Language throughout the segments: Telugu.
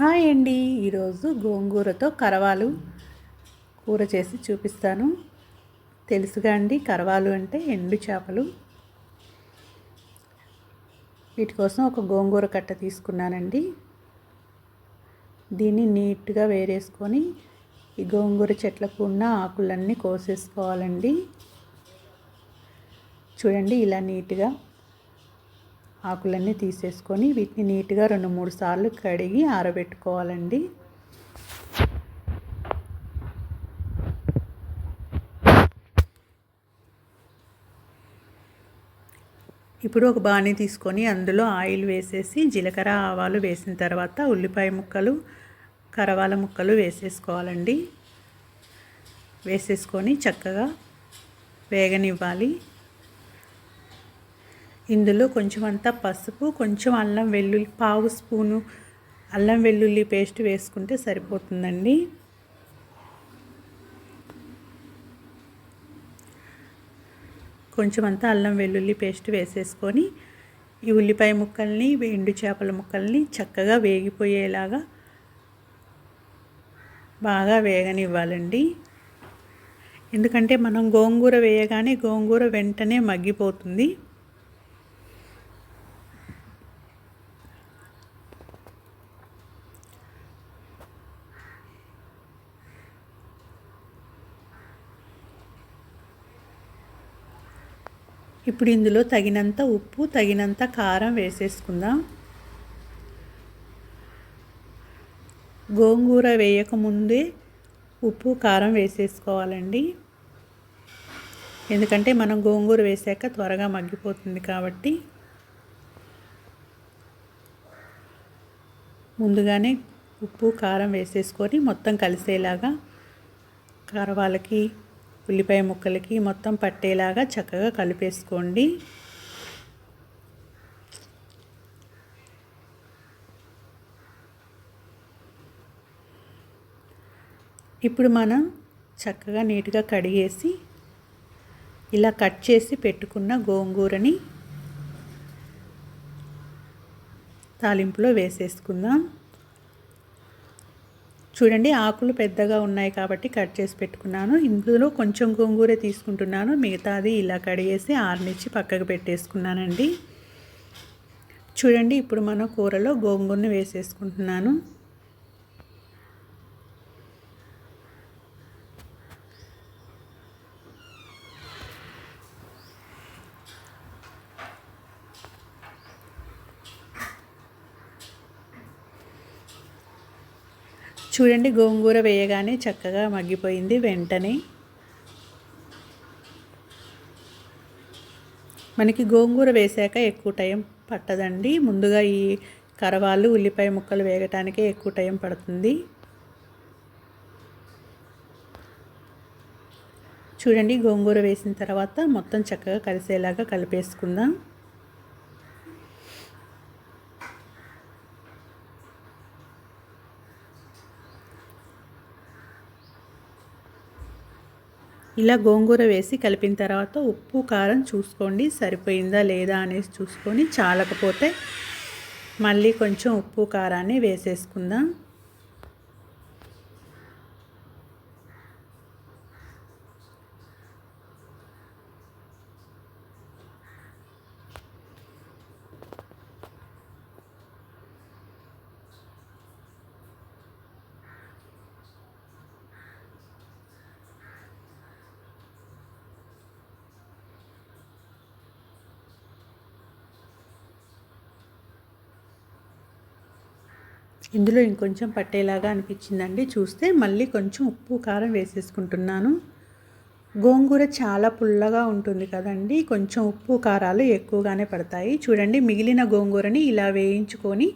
హాయ్ అండి. ఈరోజు గోంగూరతో కరవాలు కూర చేసి చూపిస్తాను. తెలుసుగా అండి కరవాలు అంటే ఎండు చేపలు. వీటి కోసం ఒక గోంగూర కట్ట తీసుకున్నానండి. దీన్ని నీట్గా వేరేసుకొని ఈ గోంగూర చెట్లకు ఉన్న ఆకులన్నీ కోసేసుకోవాలండి. చూడండి ఇలా నీట్గా ఆకులన్నీ తీసేసుకొని వీటిని నీట్గా రెండు మూడు సార్లు కడిగి ఆరబెట్టుకోవాలండి. ఇప్పుడు ఒక బాణీ తీసుకొని అందులో ఆయిల్ వేసేసి జీలకర్ర ఆవాలు వేసిన తర్వాత ఉల్లిపాయ ముక్కలు కరవాల ముక్కలు వేసేసుకోవాలండి. వేసేసుకొని చక్కగా వేగనివ్వాలి. ఇందులో కొంచెం అంతా పసుపు కొంచెం అల్లం వెల్లుల్లి పావు స్పూను అల్లం వెల్లుల్లి పేస్ట్ వేసుకుంటే సరిపోతుందండి. కొంచెం అంతా అల్లం వెల్లుల్లి పేస్ట్ వేసేసుకొని ఈ ఉల్లిపాయ ముక్కల్ని ఎండు చేపల ముక్కల్ని చక్కగా వేగిపోయేలాగా బాగా వేగనివ్వాలండి. ఎందుకంటే మనం గోంగూర వేయగానే గోంగూర వెంటనే మగ్గిపోతుంది. ఇప్పుడు ఇందులో తగినంత ఉప్పు తగినంత కారం వేసేసుకుందాం. గోంగూర వేయకముందే ఉప్పు కారం వేసేసుకోవాలండి. ఎందుకంటే మనం గోంగూర వేసాక త్వరగా మగ్గిపోతుంది కాబట్టి. ముందుగానే ఉప్పు కారం వేసేసుకొని మొత్తం కలిసేలాగా కారవాలకి ఉల్లిపాయ ముక్కలకి మొత్తం పట్టేలాగా చక్కగా కలిపేసుకోండి. ఇప్పుడు మనం చక్కగా నీట్గా కడిగేసి ఇలా కట్ చేసి పెట్టుకున్న గోంగూరని తాలింపులో వేసేసుకుందాం. చూడండి ఆకులు పెద్దగా ఉన్నాయి కాబట్టి కట్ చేసి పెట్టుకున్నాను. ఇందులో కొంచెం గోంగూర తీసుకుంటున్నాను. మిగతాది ఇలా కడిగేసి ఆరనిచ్చి పక్కకు పెట్టేసుకున్నానండి. చూడండి ఇప్పుడు మన కూరలో గోంగూరని వేసేసుకుంటున్నాను. చూడండి గోంగూర వేయగానే చక్కగా మగ్గిపోయింది వెంటనే. మనకి గోంగూర వేసాక ఎక్కువ టైం పట్టదండి. ముందుగా ఈ కరవాళ్ళు ఉల్లిపాయ ముక్కలు వేగటానికే ఎక్కువ టైం పడుతుంది. చూడండి గోంగూర వేసిన తర్వాత మొత్తం చక్కగా కలిసేలాగా కలిపేసుకుందాం. ఇలా గోంగూర వేసి కలిపిన తర్వాత ఉప్పు కారం చూసుకోండి. సరిపోయిందా లేదా అనేసి చూసుకొని చాలకపోతే మళ్ళీ కొంచెం ఉప్పు కారాన్ని వేసేసుకుందాం. ఇందులో ఇంకొంచెం పట్టేలాగా అనిపించిందండి. చూస్తే మళ్ళీ కొంచెం ఉప్పు కారం వేసేసుకుంటున్నాను. గోంగూర చాలా పుల్లగా ఉంటుంది కదండి. కొంచెం ఉప్పు కారాలు ఎక్కువగానే పడతాయి. చూడండి మిగిలిన గోంగూరని ఇలా వేయించుకొని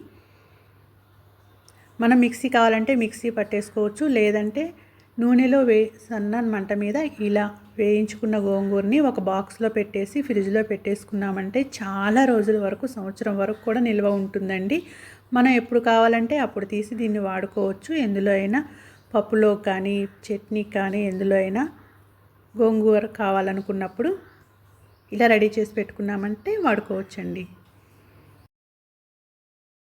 మనం మిక్సీ కావాలంటే మిక్సీ పట్టేసుకోవచ్చు. లేదంటే నూనెలో వే సన్న మంట మీద ఇలా వేయించుకున్న గోంగూరని ఒక బాక్స్లో పెట్టేసి ఫ్రిడ్జ్లో పెట్టేసుకున్నామంటే చాలా రోజుల వరకు సంవత్సరం వరకు కూడా నిల్వ ఉంటుందండి. మనం ఎప్పుడు కావాలంటే అప్పుడు తీసి దీన్ని వాడుకోవచ్చు. ఎందులో అయినా పప్పులో కానీ చట్నీ కానీ ఎందులో అయినా గోంగూర కావాలనుకున్నప్పుడు ఇలా రెడీ చేసి పెట్టుకున్నామంటే వాడుకోవచ్చండి.